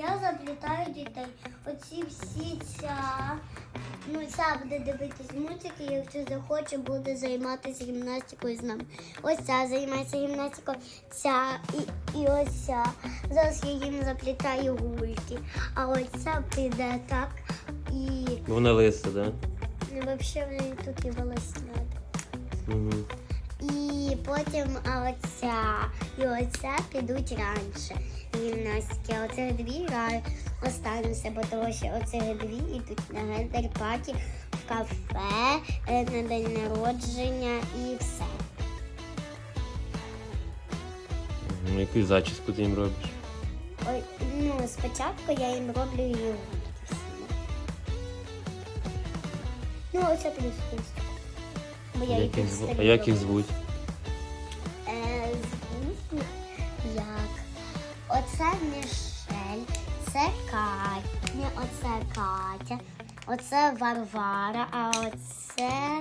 Я заплітаю дітей. Оці всі ця. Ну, ця буде дивитись мультики, якщо захоче, буде займатися гімнастикою з нами. Ось ця займається гімнастикою, ця і, і ось ця. Зараз я їм заплітаю гульки. А ось ця піде так і Вона лиса, да? ну, взагалі в неї тут і волосня. Угу. І потім оця і оця підуть раніше. Гімнастики. А оцих дві ра- остануться, бо тому що оцих дві йдуть на гендер-паті в кафе, е, на день народження і все. Ну, Яку зачіску ти їм робиш? Ой, ну, спочатку я їм роблю йогурт. Ну, оце плюс а як їх звуть? Оце Мішель, це Катя, оце Катя, оце Варвара, а оце